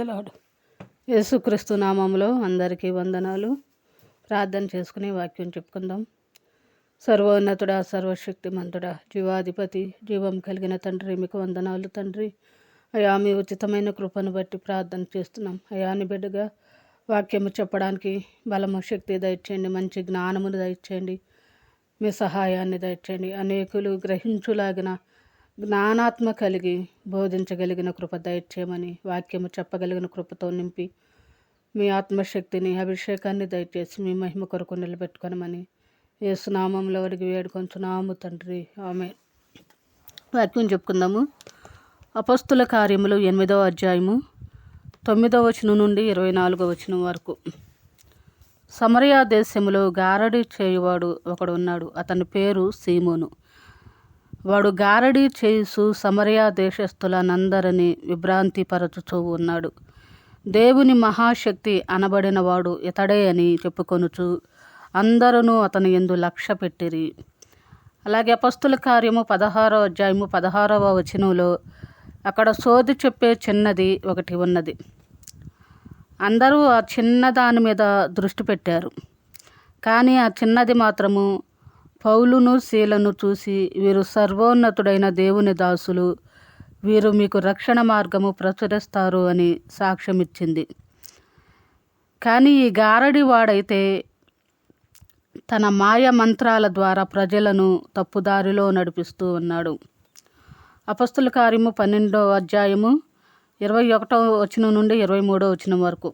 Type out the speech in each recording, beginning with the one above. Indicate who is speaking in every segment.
Speaker 1: ప్రైజ్లాడు యేసుక్రీస్తు నామంలో అందరికీ వందనాలు. ప్రార్థన చేసుకుని వాక్యం చెప్పుకుందాం. సర్వోన్నతుడా సర్వశక్తి మంతుడా జీవాధిపతి జీవం కలిగిన తండ్రి మీకు వందనాలు తండ్రి. అయా మీ ఉచితమైన కృపను బట్టి ప్రార్థన చేస్తున్నాం. అయాని బిడ్డగా వాక్యము చెప్పడానికి బలము శక్తి దయచేయండి మంచి జ్ఞానమును దయచేయండి. మీ సహాయాన్ని దయచేయండి. అనేకులు గ్రహించులాగిన జ్ఞానాత్మ కలిగి బోధించగలిగిన కృప దయచేయమని వాక్యము చెప్పగలిగిన కృపతో నింపి మీ ఆత్మశక్తిని అభిషేకాన్ని దయచేసి మీ మహిమ కొరకు నిలబెట్టుకొనమని ఏసునామంలో అడిగి వేడుకొంచున్నాము తండ్రి. ఆమె వాక్యం చెప్పుకుందాము. అపస్తుల కార్యములు ఎనిమిదవ అధ్యాయము తొమ్మిదవ వచనం నుండి ఇరవై నాలుగవ వచనం వరకు. సమరయా దేశములో గారడి చేయువాడు ఒకడు ఉన్నాడు అతని పేరు సీమోను. వాడు గారడీ చేయుసు సమరయా దేశస్థులనందరినీ విభ్రాంతిపరచుచూ ఉన్నాడు. దేవుని మహాశక్తి అనబడిన వాడు ఇతడే అని చెప్పుకొనుచు అందరూ అతని ఎందు లక్ష్య పెట్టిరి. అలాగే అపస్తుల కార్యము పదహారవ అధ్యాయము పదహారవ వచనంలో అక్కడ సోది చెప్పే చిన్నది ఒకటి ఉన్నది. అందరూ ఆ చిన్న దాని మీద దృష్టి పెట్టారు. కానీ ఆ చిన్నది మాత్రము పౌలును శీలను చూసి వీరు సర్వోన్నతుడైన దేవుని దాసులు వీరు మీకు రక్షణ మార్గము ప్రచురిస్తారు అని సాక్ష్యమిచ్చింది. కానీ ఈ గారడివాడైతే తన మాయ మంత్రాల ద్వారా ప్రజలను తప్పుదారిలో నడిపిస్తూ ఉన్నాడు. అపస్తుల కార్యము పన్నెండో అధ్యాయము ఇరవై ఒకటో వచనం నుండి ఇరవై మూడో వచనం వరకు.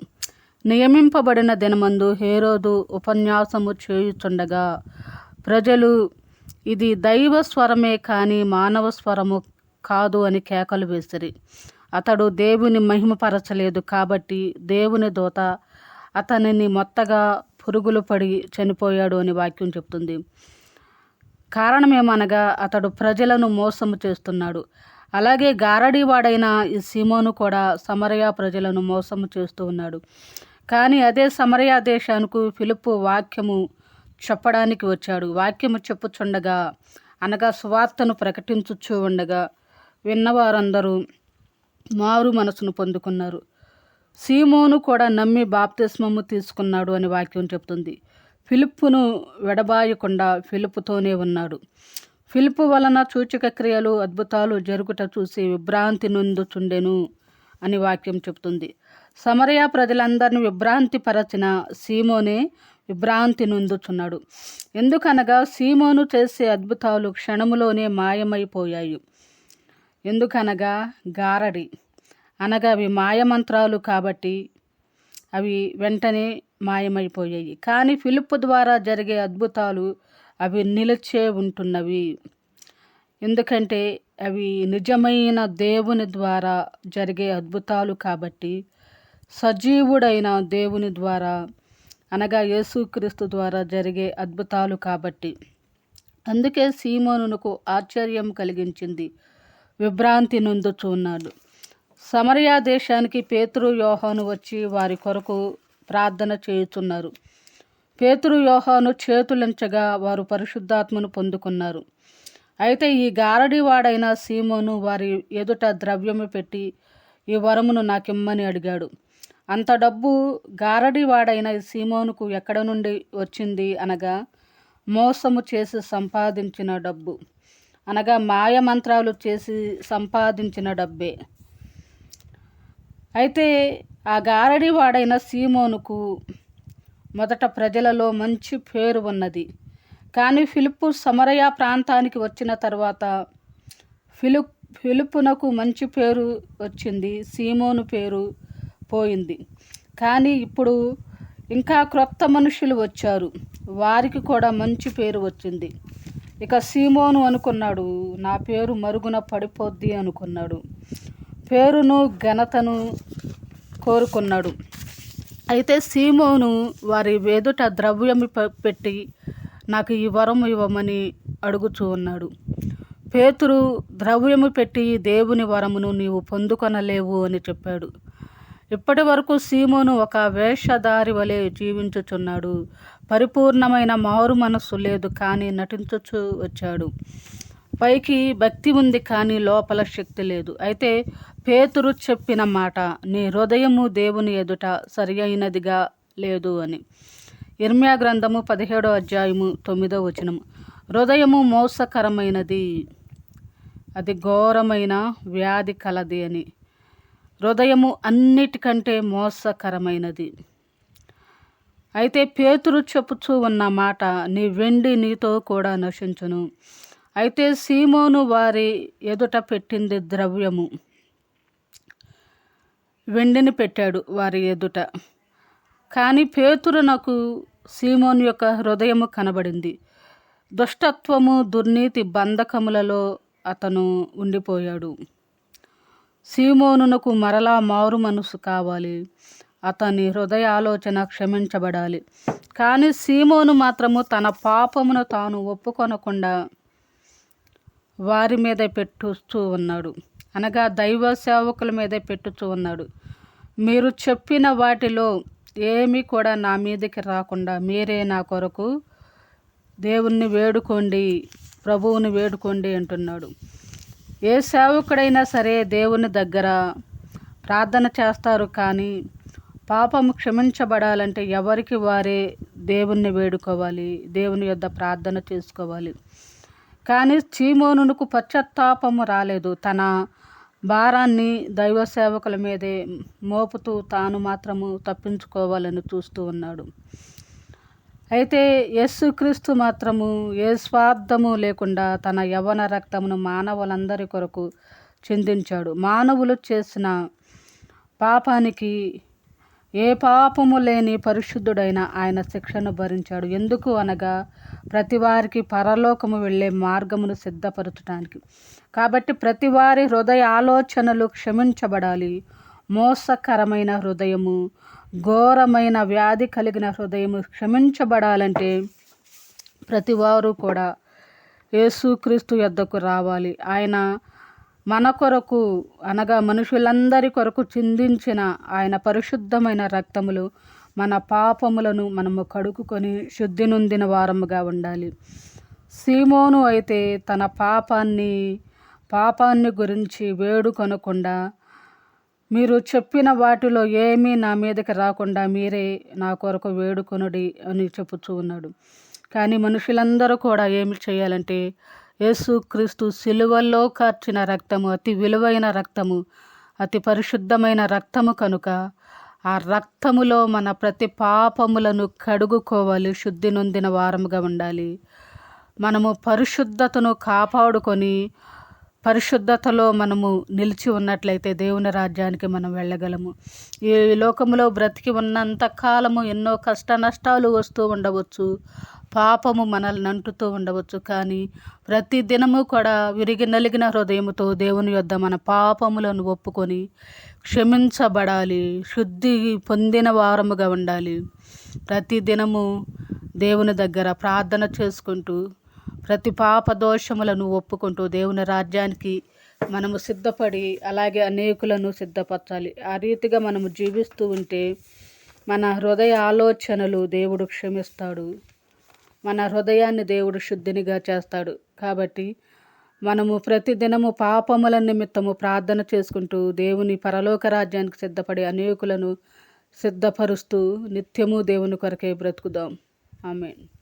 Speaker 1: నియమింపబడిన దినమందు హేరోదు ఉపన్యాసము చేయుచుండగా ప్రజలు ఇది దైవ స్వరమే కానీ మానవ స్వరము కాదు అని కేకలు వేసిరి. అతడు దేవుని మహిమపరచలేదు కాబట్టి దేవుని దూత అతనిని మొత్తగా పురుగులు పడి చనిపోయాడు అని వాక్యం చెప్తుంది. కారణమేమనగా అతడు ప్రజలను మోసము చేస్తున్నాడు. అలాగే గారడీవాడైన ఈ సీమోను కూడా సమరయా ప్రజలను మోసము చేస్తూ ఉన్నాడు. కానీ అదే సమరయా దేశానికి ఫిలిప్పు వాక్యము చెప్పడానికి వచ్చాడు. వాక్యము చెప్పుచుండగా అనగా సువార్తను ప్రకటించుచూ ఉండగా విన్నవారందరూ మారు మనసును పొందుకున్నారు. సీమోను కూడా నమ్మి బాప్తిస్మము తీసుకున్నాడు అని వాక్యం చెప్తుంది. ఫిలిప్పును విడబాయకుండా ఫిలిప్పుతోనే ఉన్నాడు. ఫిలిప్ వలన సూచక క్రియలు అద్భుతాలు జరుగుట చూసి విభ్రాంతి నొందుచుండెను అని వాక్యం చెప్తుంది. సమరయ ప్రజలందరిని విభ్రాంతి పరచిన సీమోనే విభ్రాంతి నొందుచున్నాడు ఎందుకనగా సీమోను చేసే అద్భుతాలు క్షణములోనే మాయమైపోయాయి. ఎందుకనగా గారడి. అనగా అవి మాయమంత్రాలు కాబట్టి అవి వెంటనే మాయమైపోయాయి. కానీ ఫిలిప్ ద్వారా జరిగే అద్భుతాలు అవి నిలిచే ఉంటున్నవి. ఎందుకంటే అవి నిజమైన దేవుని ద్వారా జరిగే అద్భుతాలు కాబట్టి సజీవుడైన దేవుని ద్వారా అనగా యేసుక్రీస్తు ద్వారా జరిగే అద్భుతాలు కాబట్టి. అందుకే సీమోనునకు ఆశ్చర్యం కలిగించింది. విభ్రాంతి నొందుచున్నాడు సమరయా దేశానికి పేతురు యోహాను వచ్చి వారి కొరకు ప్రార్థన చేయుచున్నారు. పేతురు యోహాను చేతులంచగా వారు పరిశుద్ధాత్మను పొందుకున్నారు. అయితే ఈ గారడివాడైన సీమోను వారి ఎదుట ద్రవ్యము పెట్టి ఈ వరమును నాకిమ్మని అడిగాడు. అంత డబ్బు గారడివాడైన సీమోనుకు ఎక్కడ నుండి వచ్చింది అనగా మోసము చేసి సంపాదించిన డబ్బు. అనగా మాయ మంత్రాలు చేసి సంపాదించిన డబ్బే. అయితే ఆ గారడివాడైన సీమోనుకు మొదట ప్రజలలో మంచి పేరు ఉన్నది. కానీ ఫిలిప్పు సమరయ ప్రాంతానికి వచ్చిన తర్వాత ఫిలిప్ ఫిలిప్పునకు మంచి పేరు వచ్చింది. సీమోను పేరు పోయింది. కానీ ఇప్పుడు ఇంకా క్రొత్త మనుషులు వచ్చారు. వారికి కూడా మంచి పేరు వచ్చింది. ఇక సీమోను అనుకున్నాడు. నా పేరు మరుగున పడిపోద్ది అనుకున్నాడు. పేరును ఘనతను కోరుకున్నాడు. అయితే సీమోను వారి వేదుట ద్రవ్యము పెట్టి నాకు ఈ వరం ఇవ్వమని అడుగుచూ ఉన్నాడు. పేతురు ద్రవ్యము పెట్టి దేవుని వరమును నీవు పొందుకొనలేవు అని చెప్పాడు. ఇప్పటి వరకు సీమోను ఒక వేషధారి వలె జీవించుచున్నాడు. పరిపూర్ణమైన మారు మనస్సు లేదు కానీ నటించుచు వచ్చాడు. పైకి భక్తి ఉంది కానీ లోపల శక్తి లేదు. అయితే పేతురు చెప్పిన మాట నీ హృదయము దేవుని ఎదుట సరి అయినదిగా లేదు అని. ఇర్మ్యా గ్రంథము పదిహేడో అధ్యాయము తొమ్మిదో వచనము. హృదయము మోసకరమైనది అది ఘోరమైన వ్యాధి కలది అని. హృదయము అన్నిటికంటే మోసకరమైనది. అయితే పేతురు చెప్పుచూ ఉన్న మాట నీ వెండి నీతో కూడా నశించును. అయితే సీమోను వారి ఎదుట పెట్టింది ద్రవ్యము. వెండిని పెట్టాడు వారి ఎదుట. కానీ పేతురునకు సీమోన్ యొక్క హృదయము కనబడింది. దుష్టత్వము దుర్నీతి బంధకములలో అతను ఉండిపోయాడు. సీమోనునకు మరలా మారు మనసు కావాలి. అతని హృదయ ఆలోచన క్షమించబడాలి. కానీ సీమోను మాత్రము తన పాపమును తాను ఒప్పుకొనకుండా వారి మీద పెట్టుస్తూ ఉన్నాడు. అనగా దైవ సేవకుల మీదే పెట్టుచూ ఉన్నాడు. మీరు చెప్పిన వాటిలో ఏమీ కూడా నా మీదకి రాకుండా మీరే నా కొరకు దేవుణ్ణి వేడుకోండి ప్రభువుని వేడుకోండి అంటున్నాడు. ఏ సేవకుడైనా సరే దేవుని దగ్గర ప్రార్థన చేస్తారు కానీ పాపము క్షమించబడాలంటే ఎవరికి వారే దేవుణ్ణి వేడుకోవాలి దేవుని యొద్ద ప్రార్థన చేసుకోవాలి. కానీ చీమోనుకు పశ్చాత్తాపము రాలేదు. తన భారాన్ని దైవ సేవకుల మీదే మోపుతూ తాను మాత్రము తప్పించుకోవాలని చూస్తూ ఉన్నాడు. అయితే యేసుక్రీస్తు మాత్రము ఏ స్వార్థము లేకుండా తన యవన రక్తమును మానవులందరి కొరకు చిందించాడు. మానవులు చేసిన పాపానికి ఏ పాపము లేని పరిశుద్ధుడైన ఆయన శిక్షను భరించాడు. ఎందుకు అనగా ప్రతి వారికి పరలోకము వెళ్ళే మార్గమును సిద్ధపరచడానికి కాబట్టి ప్రతి వారి హృదయ ఆలోచనలు క్షమించబడాలి. మోసకరమైన హృదయము ఘోరమైన వ్యాధి కలిగిన హృదయం క్షమించబడాలంటే ప్రతివారు కూడా యేసుక్రీస్తు యొద్దకు రావాలి. ఆయన మన కొరకు అనగా మనుషులందరి కొరకు చిందించిన ఆయన పరిశుద్ధమైన రక్తములు మన పాపములను మనము కడుక్కుని శుద్ధి నొందిన వారముగా ఉండాలి. సీమోను అయితే తన పాపాన్ని పాపాన్ని గురించి వేడుకొనకుండా మీరు చెప్పిన వాటిలో ఏమీ నా మీదకి రాకుండా మీరే నా కొరకు వేడుకొనుడి అని చెప్పుచూ ఉన్నాడు. కానీ మనుషులందరూ కూడా ఏమి చేయాలంటే యేసుక్రీస్తు సిలువల్లో కార్చిన రక్తము అతి విలువైన రక్తము అతి పరిశుద్ధమైన రక్తము కనుక ఆ రక్తములో మన ప్రతి పాపములను కడుగుకోవాలి శుద్ధి నొందిన వారముగా ఉండాలి. మనము పరిశుద్ధతను కాపాడుకొని పరిశుద్ధతలో మనము నిలిచి ఉన్నట్లయితే దేవుని రాజ్యానికి మనం వెళ్ళగలము. ఈ లోకములో బ్రతికి ఉన్నంత కాలము ఎన్నో కష్ట నష్టాలు వస్తూ ఉండవచ్చు. పాపము మనల్ని అంటుతూ ఉండవచ్చు. కానీ ప్రతి దినము కూడా విరిగి నలిగిన హృదయముతో దేవుని యొద్ద మన పాపములను ఒప్పుకొని క్షమించబడాలి. శుద్ధి పొందిన వారముగా ఉండాలి. ప్రతి దినము దేవుని దగ్గర ప్రార్థన చేసుకుంటూ ప్రతి పాప దోషములను ఒప్పుకుంటూ దేవుని రాజ్యానికి మనము సిద్ధపడి అలాగే అనేకులను సిద్ధపరచాలి. ఆ రీతిగా మనము జీవిస్తూ ఉంటే మన హృదయ ఆలోచనలు దేవుడు క్షమిస్తాడు. మన హృదయాన్ని దేవుడు శుద్ధినిగా చేస్తాడు. కాబట్టి మనము ప్రతిదినము పాపముల నిమిత్తము ప్రార్థన చేసుకుంటూ దేవుని పరలోక రాజ్యానికి సిద్ధపడి అనేకులను సిద్ధపరుస్తూ నిత్యము దేవుని కొరకే బ్రతుకుదాం. ఆమెన్.